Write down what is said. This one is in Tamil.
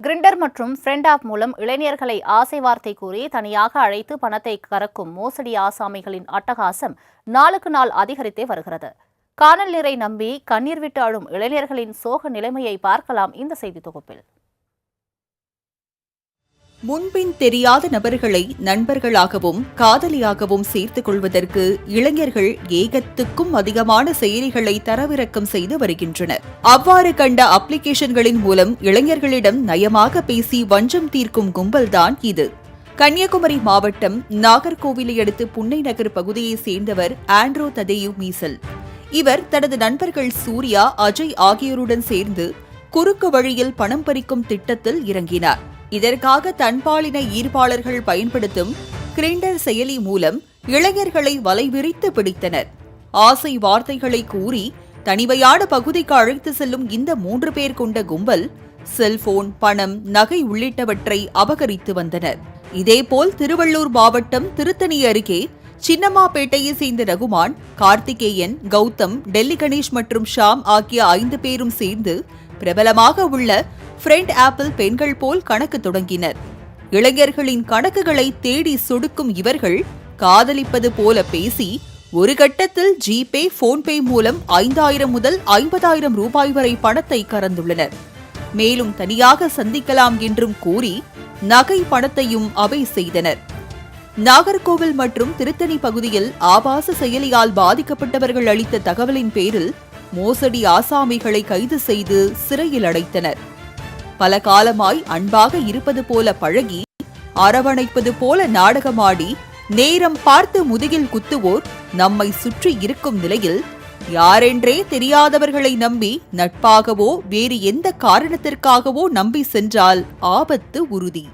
கிரிண்டர் மற்றும் ஃப்ரெண்ட் ஆப் மூலம் இளைஞர்களை ஆசை வார்த்தை கூறி தனியாக அழைத்து பணத்தை கறக்கும் மோசடி ஆசாமிகளின் அட்டகாசம் நாளுக்கு நாள் அதிகரித்தே வருகிறது. காணல் நீரை நம்பி கண்ணீர் விட்டு அழும் இளைஞர்களின் சோக நிலைமையை பார்க்கலாம் இந்த செய்தி தொகுப்பில். முன்பின் தெரியாத நபர்களை நண்பர்களாகவும் காதலியாகவும் சேர்த்துக் கொள்வதற்கு இளைஞர்கள் ஏகத்துக்கும் அதிகமான செயலிகளை தரவிறக்கம் செய்து வருகின்றனர். அவ்வாறு கண்ட அப்ளிகேஷன்களின் மூலம் இளைஞர்களிடம் நயமாக பேசி வஞ்சம் தீர்க்கும் கும்பல்தான் இது. கன்னியாகுமரி மாவட்டம் நாகர்கோவிலை அடுத்து புன்னை நகர் பகுதியைச் சேர்ந்தவர் ஆண்ட்ரோ ததேயு மீசல். இவர் தனது நண்பர்கள் சூர்யா அஜய் ஆகியோருடன் சேர்ந்து குறுக்கு வழியில் பணம் பறிக்கும் திட்டத்தில் இறங்கினார். இதற்காக தன்பாலின ஈர்ப்பாளர்கள் பயன்படுத்தும் கிரிண்டர் செயலி மூலம் இளைஞர்களை வலைவிரித்து பிடித்தனர். ஆசை வார்த்தைகளை கூறி தனிமையான பகுதிக்கு அழைத்து செல்லும் இந்த மூன்று பேர் கொண்ட கும்பல் செல்போன் பணம் நகை உள்ளிட்டவற்றை அபகரித்து வந்தனர். இதேபோல் திருவள்ளூர் மாவட்டம் திருத்தணி அருகே சின்னம்மாப்பேட்டையை சேர்ந்த ரகுமான் கார்த்திகேயன் கௌதம் டெல்லி கணேஷ் மற்றும் ஷாம் ஆகிய ஐந்து பேரும் சேர்ந்து பிரபலமாக உள்ள ஃப்ரெண்ட் ஆப்பிள் பெண்கள் போல் கணக்கு தொடங்கினர். இளைஞர்களின் கணக்குகளை தேடி சொடுக்கும் இவர்கள் காதலிப்பது போல பேசி ஒரு கட்டத்தில் ஜிபே போன்பே மூலம் ஐந்தாயிரம் முதல் ஐம்பதாயிரம் ரூபாய் வரை பணத்தை கறந்துள்ளனர். மேலும் தனியாக சந்திக்கலாம் என்றும் கூறி நகை பணத்தையும் அவை செய்தனர். நாகர்கோவில் மற்றும் திருத்தணி பகுதியில் ஆபாச செயலியால் பாதிக்கப்பட்டவர்கள் அளித்த தகவலின் பேரில் மோசடி ஆசாமிகளை கைது செய்து சிறையில் அடைத்தனர். பல காலமாய் அன்பாக இருப்பது போல பழகி அரவணைப்பது போல நாடகமாடி நேரம் பார்த்து முதுகில் குத்துவோர் நம்மை சுற்றி இருக்கும் நிலையில் யாரென்றே தெரியாதவர்களை நம்பி நட்பாகவோ வேறு எந்த காரணத்திற்காகவோ நம்பி சென்றால் ஆபத்து உறுதி.